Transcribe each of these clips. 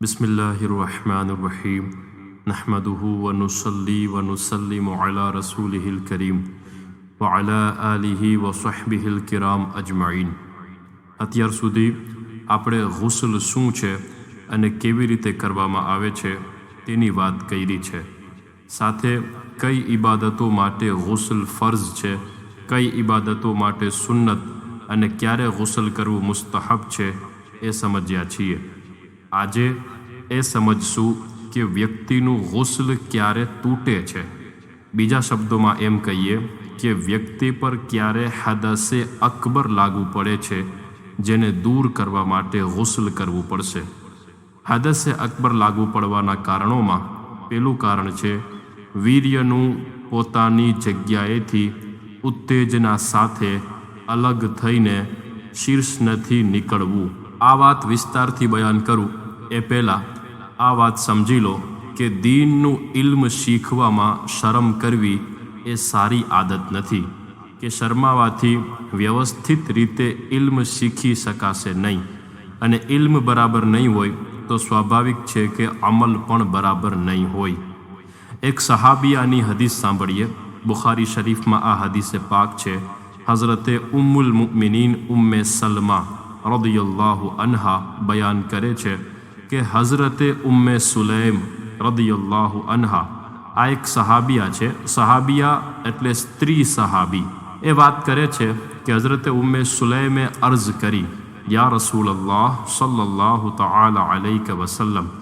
بسم الله الرحمن الرحيم نحمده ونصلي ونسلم على رسوله الكريم وعلى آله وصحبه الكرام أجمعين અત્યાર સુધી આપણે ગુસલ શું છે અને કેવી રીતે કરવામાં આવે છે તેની વાત કરી છે સાથે કઈ ઇબાદતો માટે ગુસલ ફર્ઝ છે કઈ ઇબાદતો માટે સુન્નત અને ક્યારે ગુસલ કરવું મુસ્તહબ છે એ સમજ્યા છીએ આજે એ સમજશું કે વ્યક્તિનું ગુસ્લ ક્યારે તૂટે છે. બીજા શબ્દોમાં એમ કહીએ કે વ્યક્તિ પર ક્યારે હદસે અકબર લાગુ પડે છે, જેને દૂર કરવા માટે ગુસ્લ કરવું પડશે. હદસે અકબર લાગુ પડવાના કારણોમાં પેલું કારણ છે, વીર્યનું પોતાની જગ્યાએથી ઉત્તેજના સાથે અલગ થઈને શીર્ષનથી નીકળવું. આ વાત વિસ્તારથી બયાન કરું. એ પહેલાં આ વાત સમજી લો કે દીનનું ઇલ્મ શીખવામાં શરમ કરવી એ સારી આદત નથી કે શરમાવાથી વ્યવસ્થિત રીતે ઇલ્મ શીખી શકાશે નહીં. અને ઇલ્મ બરાબર નહીં હોય તો સ્વાભાવિક છે કે અમલ પણ બરાબર નહીં હોય. એક સહાબિયાની હદીસ સાંભળીએ. બુખારી શરીફમાં આ હદીસે પાક છે. હઝરતે ઉમ્મુલ મુમિનીન ઉમ્મે સલમા રદિયલ્લાહુ અન્હા બયાન કરે છે. કે હઝરતે ઉમ્મે સુલૈમ રદિયલ્લાહુ અન્હા આ એક સહાબિયા છે સહાબિયા એટલે સ્ત્રી સહાબી એ વાત કરે છે કે હઝરતે ઉમ્મે સુલૈમે અર્ઝ કરી યા રસૂલ અલ્લાહ સલ્લલ્લાહુ તઆલા અલૈક વસલ્લમ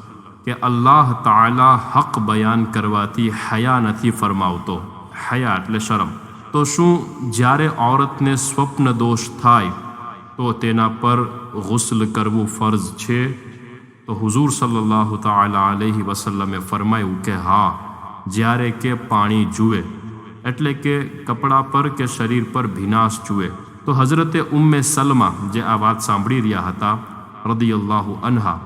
કે અલ્લાહ તાલા હક બયાન કરવાથી હયા નથી ફરમાવતો હયા એટલે શરમ તો શું જ્યારે ઔરતને સ્વપ્ન દોષ થાય તો તેના પર ગુસ્લ કરવું ફરજ છે તો હુઝુર સલ્લલ્લાહુ તાલા અલૈહિ વસલ્લમે ફરમાયું કે, હા, જ્યારે કે પાણી જુએ, એટલે કે કપડા પર કે શરીર પર ભીનાશ જુએ. તો હઝરતે ઉમ્મે સલમા જે આ વાત સાંભળી રહ્યા હતા, રદિયલ્લાહુ અન્હા,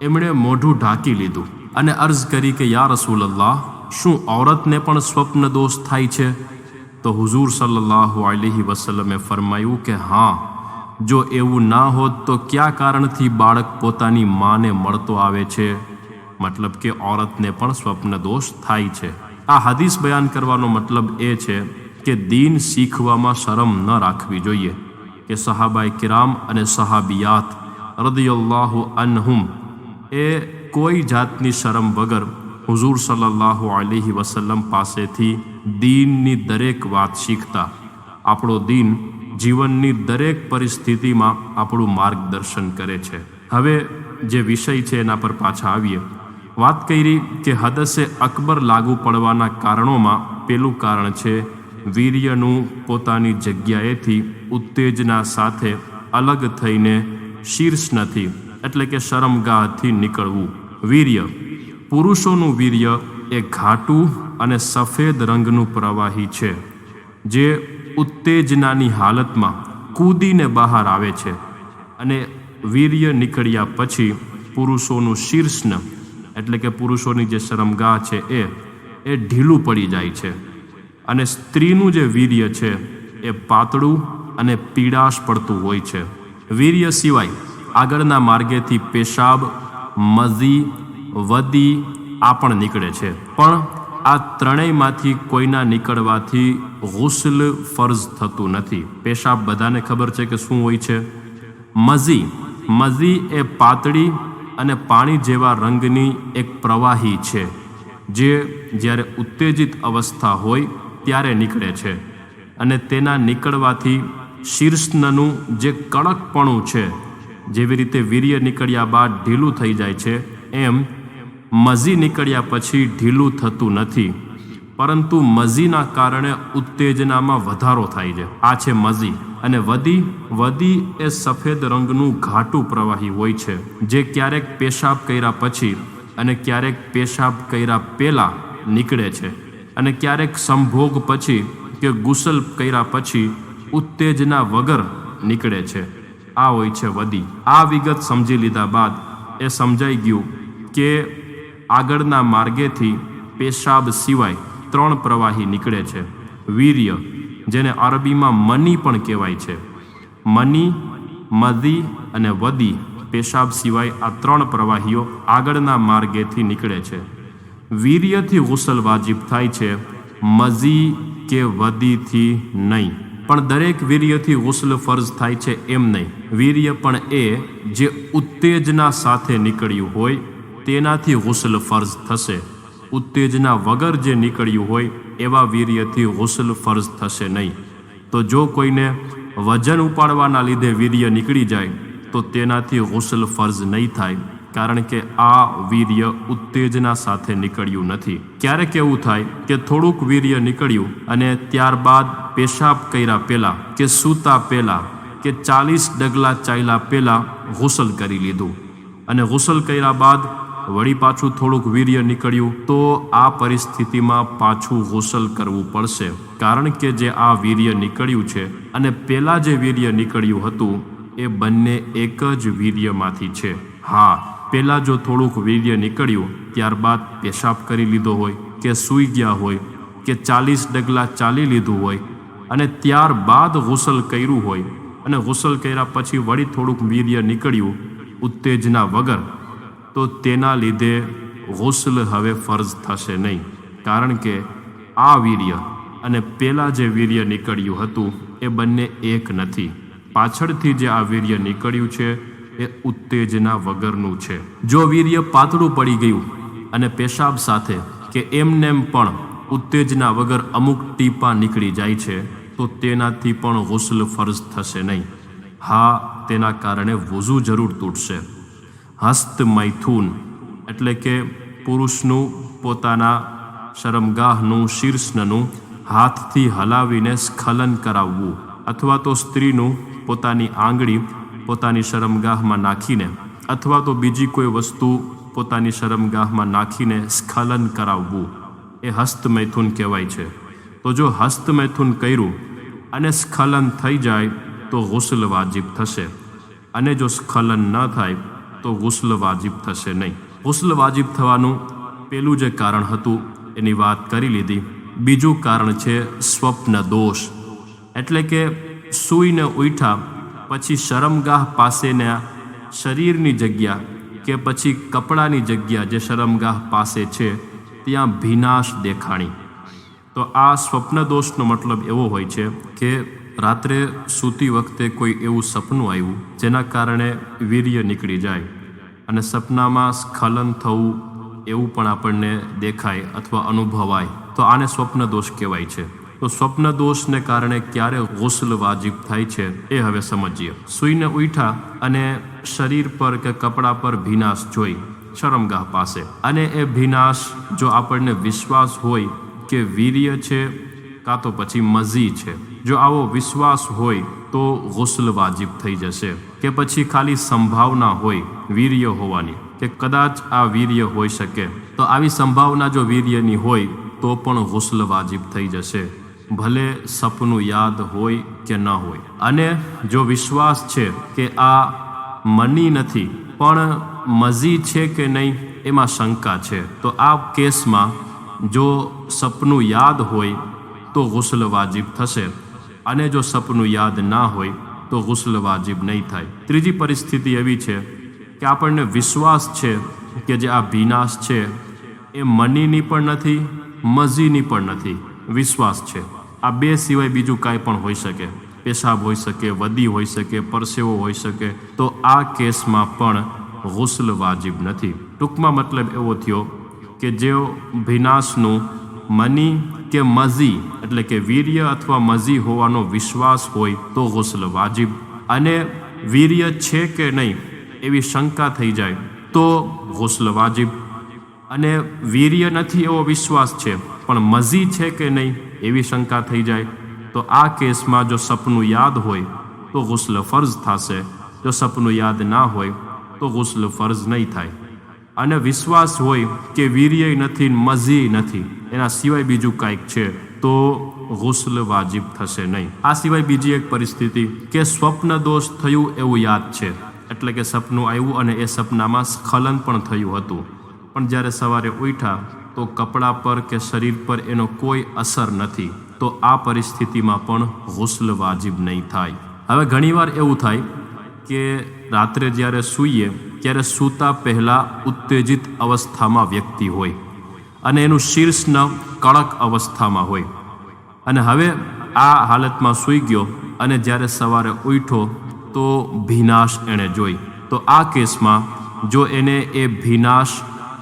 એમણે મોઢું ઢાંકી લીધું અને અર્ઝ કરી કે, યા રસૂલલ્લાહ, શું ઔરતને પણ સ્વપ્ન દોષ થાય છે? તો હુઝુર સલ્લલ્લાહુ આલહી વસલ્લમે ફરમાયું કે, હા જો એવું ના હોત તો કયા કારણથી બાળક પોતાની માને મળતો આવે છે? મતલબ કે ઔરતને પણ સ્વપ્ન દોષ થાય છે. આ હદીસ બયાન કરવાનો મતલબ એ છે કે દીન શીખવામાં શરમ ન રાખવી જોઈએ. કે સહાબાઈ કિરામ અને સહાબિયાત રદિયલ્લાહુ અનહુમ એ કોઈ જાતની શરમ વગર હુઝુર સલ્લલ્લાહુ અલી વસલ્લમ પાસેથી દીનની દરેક વાત શીખતા. આપણો દીન જીવનની દરેક પરિસ્થિતિમાં આપણું માર્ગદર્શન કરે છે. હવે જે વિષય છે એના પર પાછા આવીએ. વાત કરી કે હદસે અકબર લાગુ પડવાના કારણોમાં પેલું કારણ છે, વીર્યનું પોતાની જગ્યાએથી ઉત્તેજના સાથે અલગ થઈને શીર્ષ નથી, એટલે કે શરમગાહથી નીકળવું. વીર્ય. પુરુષોનું વીર્ય એ ઘાટું અને સફેદ રંગનું પ્રવાહી છે, જે ઉત્તેજનાની હાલતમાં કૂદીને બહાર આવે છે અને વીર્ય નીકળ્યા પછી પુરુષોનું શીર્ષન, એટલે કે પુરુષોની જે શરમગાહ છે એ એ ઢીલું પડી જાય છે. અને સ્ત્રીનું જે વીર્ય છે એ પાતળું અને પીડાશ પડતું હોય છે. વીર્ય સિવાય આગળના માર્ગેથી પેશાબ, મઝી, વદી આ પણ નીકળે છે. પણ આ ત્રણેયમાંથી કોઈના નીકળવાથી ગુસલ ફર્જ થતું નથી. પેશાબ બધાને ખબર છે કે શું હોય છે? મઝી. મઝી એ પાતળી અને પાણી જેવા રંગની એક પ્રવાહી છે, જે જ્યારે ઉત્તેજિત અવસ્થા હોય ત્યારે નીકળે છે અને તેના નીકળવાથી શીર્ષનનું જે કડકપણું છે, જેવી રીતે વીર્ય નીકળ્યા બાદ ઢીલું થઈ જાય છે, એમ મઝી નીકળ્યા પછી ઢીલું થતું નથી. પરંતુ મઝીના કારણે ઉત્તેજનામાં વધારો થાય છે. આ છે મઝી. અને વદી વદી એ સફેદ રંગનું ઘાટું પ્રવાહી હોય છે, જે ક્યારેક પેશાબ કર્યા પછી અને ક્યારેક પેશાબ કર્યા પહેલાં નીકળે છે. અને ક્યારેક સંભોગ પછી કે ગુસલ કર્યા પછી ઉત્તેજના વગર નીકળે છે. આ હોય છે વદી. આ વિગત સમજી લીધા બાદ એ સમજાઈ ગયું કે આગળના માર્ગેથી પેશાબ સિવાય ત્રણ પ્રવાહી નીકળે છે. વીર્ય, જેને અરબીમાં મની પણ કહેવાય છે. મની મદી અને વદી પેશાબ સિવાય આ ત્રણ પ્રવાહીઓ આગળના માર્ગેથી નીકળે છે. વીર્યથી ગુસલ વાજિબ થાય છે મઝી કે વદીથી નહીં. પણ દરેક વીર્યથી ગુસલ ફરજ થાય છે એમ નહીં. વીર્ય પણ એ જે ઉત્તેજના સાથે નીકળ્યું હોય તેનાથી હુસલ ફર્જ થશે. ઉત્તેજના વગર જે નીકળ્યું હોય એવા વીર્યથી હુસલ ફર્જ થશે નહીં. તો જો કોઈને વજન ઉપાડવાના લીધે વીર્ય નીકળી જાય, તો તેનાથી હુસલ ફર્જ નહીં થાય, કારણ કે આ વીર્ય ઉત્તેજના સાથે નીકળ્યું નથી. ક્યારેક એવું થાય કે થોડુંક વીર્ય નીકળ્યું અને ત્યારબાદ પેશાબ કર્યા પહેલાં કે સૂતા પહેલાં કે ચાલીસ ડગલા ચાલ્યા પહેલાં ગુસલ કરી લીધું. અને ગુસલ કર્યા બાદ વળી પાછું થોડુંક વીર્ય નીકળ્યું, તો આ પરિસ્થિતિમાં પાછું ગોસલ કરવું પડશે. કારણ કે જે આ વીર્ય નીકળ્યું છે અને પહેલાં જે વીર્ય નીકળ્યું હતું, એ બંને એક જ વીર્યમાંથી છે. હા પહેલાં જો થોડુંક વીર્ય નીકળ્યું, ત્યારબાદ પેશાબ કરી લીધો હોય, કે સૂઈ ગયા હોય, કે ચાલીસ ડગલા ચાલી લીધું હોય, અને ત્યારબાદ ગુસલ કર્યું હોય, અને ગુસલ કર્યા પછી વળી થોડુંક વીર્ય નીકળ્યું, ઉત્તેજના વગર તો તેના લીધે ગુસલ હવે ફરજ થશે નહીં. કારણ કે આ વીર્ય અને પહેલાં જે વીર્ય નીકળ્યું હતું એ બંને એક નથી. પાછળથી જે આ વીર્ય નીકળ્યું છે એ ઉત્તેજના વગરનું છે. જો વીર્ય પાતળું પડી ગયું અને પેશાબ સાથે કે એમનેમ પણ ઉત્તેજના વગર અમુક ટીપા નીકળી જાય છે, તો તેનાથી પણ ગુસલ ફરજ થશે નહીં. હા, તેના કારણે વઝુ જરૂર તૂટશે. હસ્ત મૈથુન, એટલે કે પુરુષનું પોતાના શરમગાહનું શીર્ષનું હાથથી હલાવીને સ્ખલન કરાવવું, અથવા તો સ્ત્રીનું પોતાની આંગળી પોતાની શરમગાહમાં નાખીને, અથવા તો બીજી કોઈ વસ્તુ પોતાની શરમગાહમાં નાખીને સ્ખલન કરાવવું. એ હસ્તમૈથુન કહેવાય છે. તો જો હસ્તમૈથુન કર્યું અને સ્ખલન થઈ જાય, તો ગુસલ વાજિબ થશે. અને જો સ્ખલન ન થાય તો ગુસ્લ વાજિબ થશે નહીં. ગુસ્લ વાજિબ થવાનું પેલું જે કારણ હતું, એની વાત કરી લીધી. બીજું કારણ છે સ્વપ્ન દોષ. એટલે કે સૂઈને ઉઠા પછી શરમગાહ પાસેના શરીરની જગ્યા કે પછી કપડાની જગ્યા જે શરમગાહ પાસે છે, ત્યાં ભીનાશ દેખાણી. તો આ સ્વપ્ન દોષનો મતલબ એવો હોય છે કે રાત્રે સૂતી વખતે કોઈ એવું સપનું આવ્યું, જેના કારણે વીર્ય નીકળી જાય અને સપનામાં સ્ખલન થવું એવું પણ આપણને દેખાય અથવા અનુભવાય, તો આને સ્વપ્ન દોષ કહેવાય છે. તો સ્વપ્ન દોષને કારણે ક્યારે ગોસલ વાજિબ થાય છે એ હવે સમજીએ. સૂઈને ઉઠા અને શરીર પર કે કપડા પર ભીનાશ જોઈ, શરમગાહ પાસે. અને એ ભીનાશ જો આપણને વિશ્વાસ હોય કે વીર્ય છે, કાં તો પછી મઝી છે. જો આવો વિશ્વાસ હોય તો ગુસ્લ વાજિબ થઈ જશે. કે પછી ખાલી સંભાવના હોય વીર્ય હોવાની. કે કદાચ આ વીર્ય હોઈ શકે. તો આવી સંભાવના જો વીર્યની હોય, તો પણ ગુસ્લ વાજિબ થઈ જશે. ભલે સપનું યાદ હોય કે ન હોય. અને જો વિશ્વાસ છે કે આ મની નથી, પણ મઝી છે કે નહીં, એમાં શંકા છે. તો આ કેસમાં જો સપનું યાદ હોય, તો ગુસ્લ વાજિબ થશે. અને જો સપનું યાદ ના હોય, તો ગુસલ વાજિબ નહીં થાય. ત્રીજી પરિસ્થિતિ એવી છે કે આપણને વિશ્વાસ છે કે જે આ ભીનાશ છે, એ મનીની પણ નથી, મઝીની પણ નથી. વિશ્વાસ છે. આ બે સિવાય બીજું કાંઈ પણ હોઈ શકે. પેશાબ હોઈ શકે, વદી હોઈ શકે, પરસેવો હોઈ શકે, તો આ કેસમાં પણ ગુસલ વાજિબ નથી. ટૂંકમાં મતલબ એવો થયો કે જેઓ ભીનાશનું મની કે મઝી એટલે કે વીર્ય અથવા મઝી હોવાનો વિશ્વાસ હોય તો ગોસલ વાજિબ. અને વીર્ય છે કે નહીં એવી શંકા થઈ જાય તો ગોસલ વાજિબ. અને વીર્ય નથી એવો વિશ્વાસ છે, પણ મઝી છે કે નહીં એવી શંકા થઈ જાય તો આ કેસમાં જો સપનું યાદ હોય તો ગુસ્લ ફર્જ થશે. જો સપનું યાદ ના હોય તો ગુસ્લ ફર્જ નહીં થાય. અને વિશ્વાસ હોય કે વીર્ય નથી મઝી નથી, એના સિવાય બીજું કાંઈક છે. તો ગુસલ વાજિબ થશે નહીં. આ સિવાય બીજી એક પરિસ્થિતિ કે સ્વપ્ન દોષ થયું એવું યાદ છે. એટલે કે સપનું આવ્યું અને એ સપનામાં સ્ખલન પણ થયું હતું. પણ જ્યારે સવારે ઉઠ્યા તો કપડા પર કે શરીર પર એનો કોઈ અસર નથી. તો આ પરિસ્થિતિમાં પણ ગુસલ વાજિબ નહીં થાય. હવે ઘણીવાર એવું થાય કે રાત્રે જ્યારે સૂઈએ ત્યારે સૂતા પહેલાં ઉત્તેજિત અવસ્થામાં વ્યક્તિ હોય. અને એનું શીર્ષ કડક અવસ્થામાં હોય. અને હવે આ હાલતમાં સૂઈ ગયો અને જ્યારે સવારે ઉઠ્યો તો ભીનાશ એણે જોઈ. તો આ કેસમાં જો એને એ ભીનાશ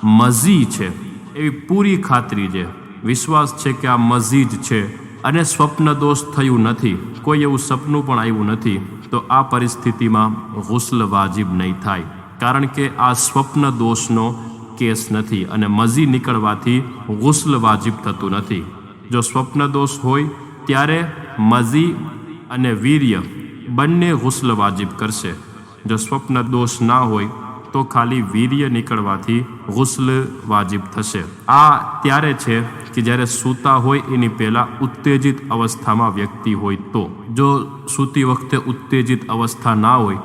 મઝી છે, એવી પૂરી ખાતરી છે. વિશ્વાસ છે કે આ મઝી જ છે અને સ્વપ્ન દોષ થયું નથી, કોઈ એવું સપનું પણ આવ્યું નથી, તો આ પરિસ્થિતિમાં ગુસ્લ વાજિબ નહીં થાય. કારણ કે આ સ્વપ્ન દોષનો કેસ નથી અને મઝી નીકળવાથી ગુસ્લ વાજિબ થતું નથી. જો સ્વપ્ન દોષ હોય, ત્યારે મઝી અને વીર્ય બંને ગુસ્લ વાજિબ કરશે. જો સ્વપ્ન દોષ ના હોય, તો ખાલી વીર્ય નીકળવાથી ગુસ્લ વાજિબ થશે. આ ત્યારે છે કે જ્યારે સૂતા હોય એની પહેલાં ઉત્તેજિત અવસ્થામાં વ્યક્તિ હોય તો. જો સૂતી વખતે ઉત્તેજિત અવસ્થા ના હોય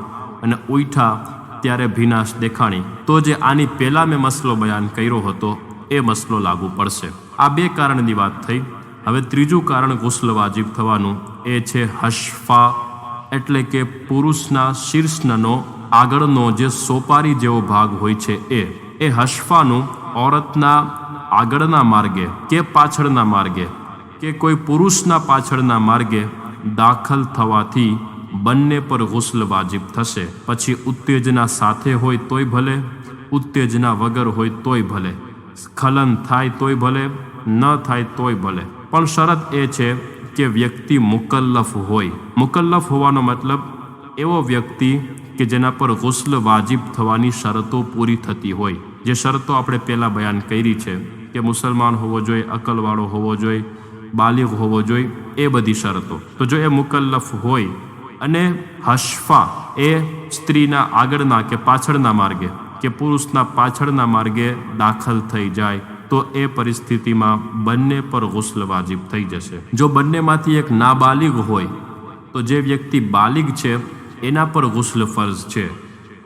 અને ઉઠા ત્યારે ભીનાશ દેખાણી. તો જે આની પહેલાં મેં મસલો બયાન કર્યો હતો, એ મસલો લાગુ પડશે. આ બે કારણની વાત થઈ. હવે ત્રીજું કારણ ગુસ્લ વાજીબ થવાનું. એ છે હશફા, એટલે કે પુરુષના શીર્ષનો આગળનો જે સોપારી જેવો ભાગ હોય છે એ. એ હશફાનું ઓરતના આગળના માર્ગે કે પાછળના માર્ગે કે કોઈ પુરુષના પાછળના માર્ગે દાખલ થવાથી બંને પર ગુસ્લ વાજિબ થશે. પછી ઉત્તેજના સાથે હોય તોય ભલે, ઉત્તેજના વગર હોય તોય ભલે. સ્ખલન થાય તોય ભલે, ન થાય તોય ભલે. પણ શરત એ છે કે વ્યક્તિ મુકલ્લફ હોય. મુકલ્લફ હોવાનો મતલબ એવો વ્યક્તિ કે જેના પર ગુસ્લ વાજિબ થવાની શરતો પૂરી થતી હોય. જે શરતો આપણે પહેલાં બયાન કરી છે કે મુસલમાન હોવો જોઈએ, અકલવાળો હોવો જોઈએ, બાલિગ હોવો જોઈએ, એ બધી શરતો. તો જો એ મુકલ્લફ હોય અને હશફા એ સ્ત્રીના આગળના કે પાછળના માર્ગે કે પુરુષના પાછળના માર્ગે દાખલ થઈ જાય, તો એ પરિસ્થિતિમાં બંને પર ગુસ્લ વાજિબ થઈ જશે. જો બંનેમાંથી એક નાબાલિગ હોય, તો જે વ્યક્તિ બાલિગ છે, એના પર ગુસ્લ ફર્જ છે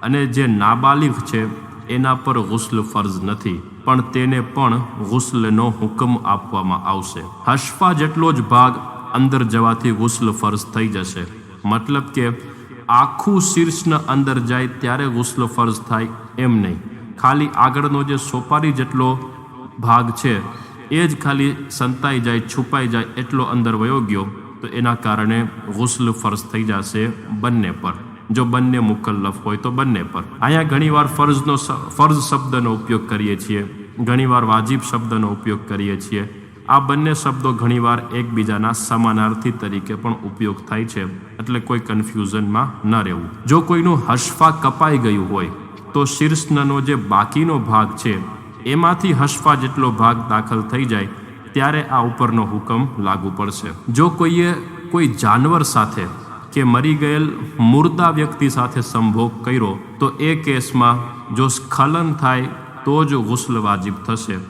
અને જે નાબાલિગ છે, એના પર ગુસ્લ ફર્જ નથી, પણ તેને પણ ગુસ્લનો હુકમ આપવામાં આવશે. હશફા જેટલો જ ભાગ અંદર જવાથી ગુસ્લ ફર્જ થઈ જશે. મતલબ કે આખું શીર્ષના અંદર જાય ત્યારે ગુસ્લ ફર્જ થાય, એમ નહીં. ખાલી આગળનો જે સોપારી જેટલો ભાગ છે, એ જ ખાલી સંતાઈ જાય, છુપાઈ જાય એટલો અંદર વયો ગયો, તો એના કારણે ગુસ્લ ફર્જ થઈ જશે બંને પર. જો બંને મુકલ્લફ હોય તો બંને પર. અહીંયા ઘણીવાર ફર્જનો ફર્જ શબ્દનો ઉપયોગ કરીએ છીએ. ઘણીવાર વાજીબ શબ્દનો ઉપયોગ કરીએ છીએ. આ બંને શબ્દો ઘણીવાર એકબીજાના સમાનાર્થી તરીકે પણ ઉપયોગ થાય છે, એટલે કોઈ કન્ફ્યુઝનમાં ન રહેવું. જો કોઈનું હશફા કપાઈ ગયું હોય, તો શીર્ષ્ણનો જે બાકીનો ભાગ છે, એમાંથી હશફા જેટલો ભાગ દાખલ થઈ જાય, ત્યારે આ ઉપરનો હુકમ લાગુ પડશે. જો કોઈએ કોઈ જાનવર સાથે કે મરી ગયેલ મુર્દા વ્યક્તિ સાથે સંભોગ કર્યો, તો એ કેસમાં જો સ્ખલન થાય, તો જ ગુસ્લ વાજિબ થશે.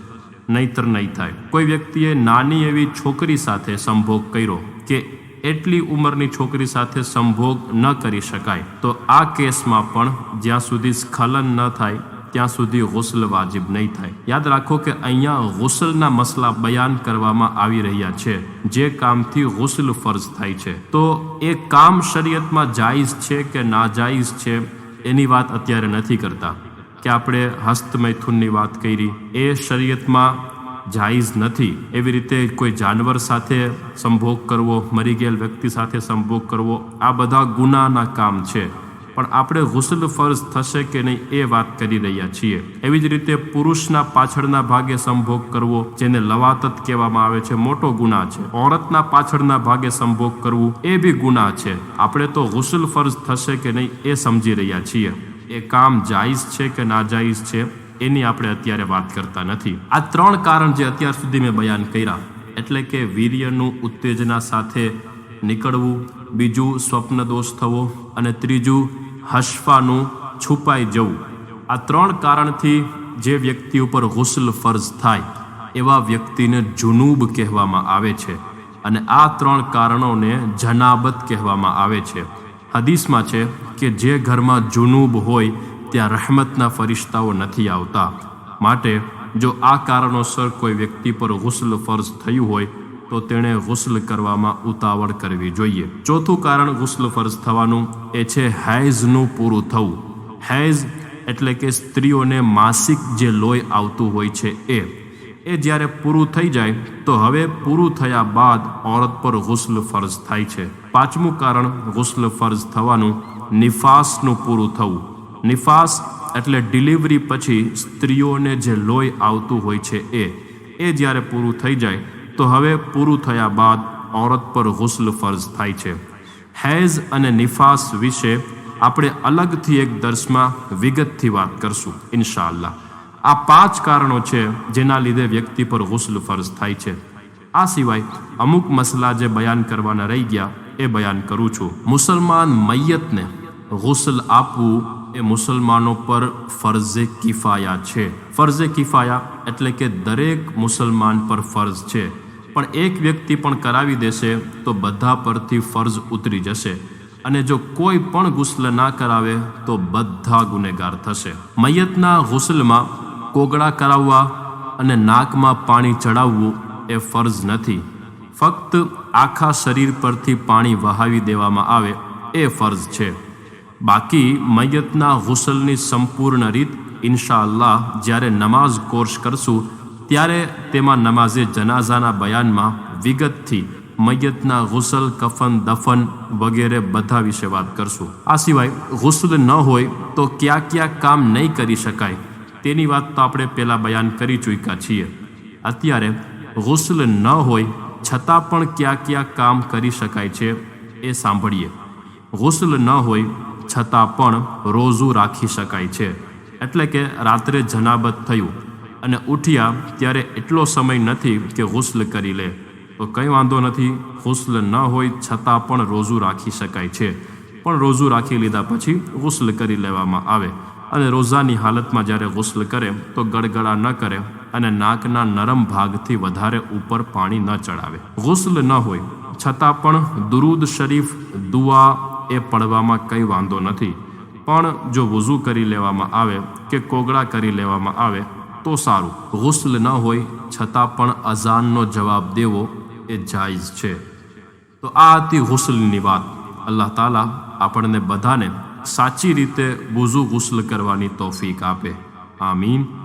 નહીતર નહીં થાય. કોઈ વ્યક્તિએ નાની એવી છોકરી સાથે સંભોગ કર્યો કે એટલી ઉંમરની છોકરી સાથે સંભોગ ન કરી શકાય, તો આ કેસમાં પણ જ્યાં સુધી સ્ખલન ન થાય, ત્યાં સુધી ગુસલ વાજિબ નહીં થાય. યાદ રાખો કે અહીંયા ગુસલના મસલા બયાન કરવામાં આવી રહ્યા છે, જે કામથી ગુસલ ફર્જ થાય છે. તો એ કામ શરીયતમાં જાયઝ છે કે નાજાયઝ છે, એની વાત અત્યારે નથી કરતા. કે આપણે હસ્તમૈથુનની વાત કરી, એ શરીયતમાં જાયઝ નથી. એવી રીતે કોઈ જાનવર સાથે સંભોગ કરવો, મરી ગયેલ વ્યક્તિ સાથે સંભોગ કરવો, આ બધા ગુનાના કામ છે. પણ આપણે ગુસલ ફર્જ થશે કે નહીં એ વાત કરી રહ્યા છીએ. એવી જ રીતે પુરુષના પાછળના ભાગે સંભોગ કરવો, જેને લવાતત કહેવામાં આવે છે, મોટો ગુના છે. ઓરતના પાછળના ભાગે સંભોગ કરવું, એ બી ગુના છે. આપણે તો ગુસલ ફર્જ થશે કે નહીં એ સમજી રહ્યા છીએ. એ કામ જાયઝ છે કે નાજાયઝ છે, એની આપણે અત્યારે વાત કરતા નથી. આ ત્રણ કારણ જે અત્યાર સુધી મેં બયાન કર્યા, એટલે કે વીર્યનું ઉત્તેજના સાથે નીકળવું, બીજું સ્વપ્ન દોષ થવો, અને ત્રીજું હશફાનું છુપાઈ જવું. આ ત્રણ કારણથી જે વ્યક્તિ ઉપર ગુસ્લ ફર્જ થાય, એવા વ્યક્તિને જુનૂબ કહેવામાં આવે છે. અને આ ત્રણ કારણોને જનાબત કહેવામાં આવે છે. હદીસમાં છે કે જે ઘરમાં જુનૂબ હોય, ત્યાં રહેમતના ફરિશ્તાઓ નથી આવતા. માટે, જો આ કારણોસર કોઈ વ્યક્તિ પર ગુસ્લ ફર્જ થયું હોય, તો તેણે ગુસ્લ કરવામાં ઉતાવળ કરવી જોઈએ. ચોથું કારણ ગુસ્લ ફરજ થવાનું એ છે હૈઝનું પૂરું થવું. હૈઝ એટલે કે સ્ત્રીઓને માસિક જે લોહી આવતું હોય છે એ. એ જ્યારે પૂરું થઈ જાય, તો હવે પૂરું થયા બાદ ઓરત પર ગુસ્લ ફર્જ થાય છે. પાંચમું કારણ ગુસ્લ ફર્જ થવાનું નિફાસનું પૂરું થવું. નિફાસ એટલે ડિલિવરી પછી સ્ત્રીઓને જે લોહી આવતું હોય છે એ એ જ્યારે પૂરું થઈ જાય, તો હવે પૂરું થયા બાદ ઓરત પર ગુસ્લ ફર્જ થાય છે. હૈઝ અને નિફાસ વિશે આપણે અલગથી એક દર્શમાં વિગતથી વાત કરશું, ઇન્શાઅલ્લાહ. આ પાંચ કારણો છે જેના લીધે વ્યક્તિ પર ગુસ્લ ફર્જ થાય છે. આ સિવાય અમુક મસલા જે બયાન કરવાના રહી ગયા એ બયાન કરું છું. મુસલમાન મૈયતને ગુસલ આપવું એ મુસલમાનો પર ફરઝે કિફાયા છે. ફરઝે કિફાયા એટલે કે દરેક મુસલમાન પર ફરજ છે. પણ એક વ્યક્તિ પણ કરાવી દેશે તો બધા પરથી ફરજ ઉતરી જશે. અને જો કોઈ પણ ગુસલ ના કરાવે તો બધા ગુનેગાર થશે. મૈયતના ગુસલમાં કોગળા કરાવવા અને નાકમાં પાણી ચડાવવું એ ફરજ નથી. ફક્ત આખા શરીર પરથી પાણી વહાવી દેવામાં આવે એ ફરજ છે. બાકી મૈયતના હુસલની સંપૂર્ણ રીત ઇન્શાઅલ્લાહ જ્યારે નમાઝ કોર્સ કરશું, ત્યારે તેમાં નમાઝે જનાઝાના બયાનમાં વિગતથી મૈયતના ગુસલ કફન, દફન વગેરે બધા વિશે વાત કરશું. આ સિવાય ગુસલ ન હોય તો કયા કયા કામ નહીં કરી શકાય, તેની વાત તો આપણે પહેલાં બયાન કરી ચૂક્યા છીએ. અત્યારે ગુસલ ન હોય છતાં પણ કયા ક્યાં કામ કરી શકાય છે એ સાંભળીએ. ગુસલ ન હોય, છતાં પણ રોઝું રાખી શકાય છે. એટલે કે રાત્રે જનાબત થયું અને ઉઠ્યા ત્યારે એટલો સમય નથી કે ગુસલ કરી લે. તો કંઈ વાંધો નથી, ગુસલ ન હોય, છતાં પણ રોઝું રાખી શકાય છે. પણ રોઝું રાખી લીધા પછી ગુસલ કરી લેવામાં આવે. અને રોઝાની હાલતમાં જ્યારે ગુસલ કરે, તો ગળગળા ન કરે અને નાકના નરમ ભાગથી વધારે ઉપર પાણી ન ચડાવે. ગુસ્લ ન હોય, છતાં પણ દુરૂદ શરીફ દુઆ એ પડવામાં કંઈ વાંધો નથી. પણ જો વઝુ કરી લેવામાં આવે કે કોગળા કરી લેવામાં આવે, તો સારું. ગુસ્લ ન હોય, છતાં પણ અઝાનનો જવાબ દેવો એ જાયઝ છે. તો આ હતી ગુસલની વાત. અલ્લાહ તાલા આપણને બધાને સાચી રીતે વુઝુ ગુસલ કરવાની તોફીક આપે. આમીન.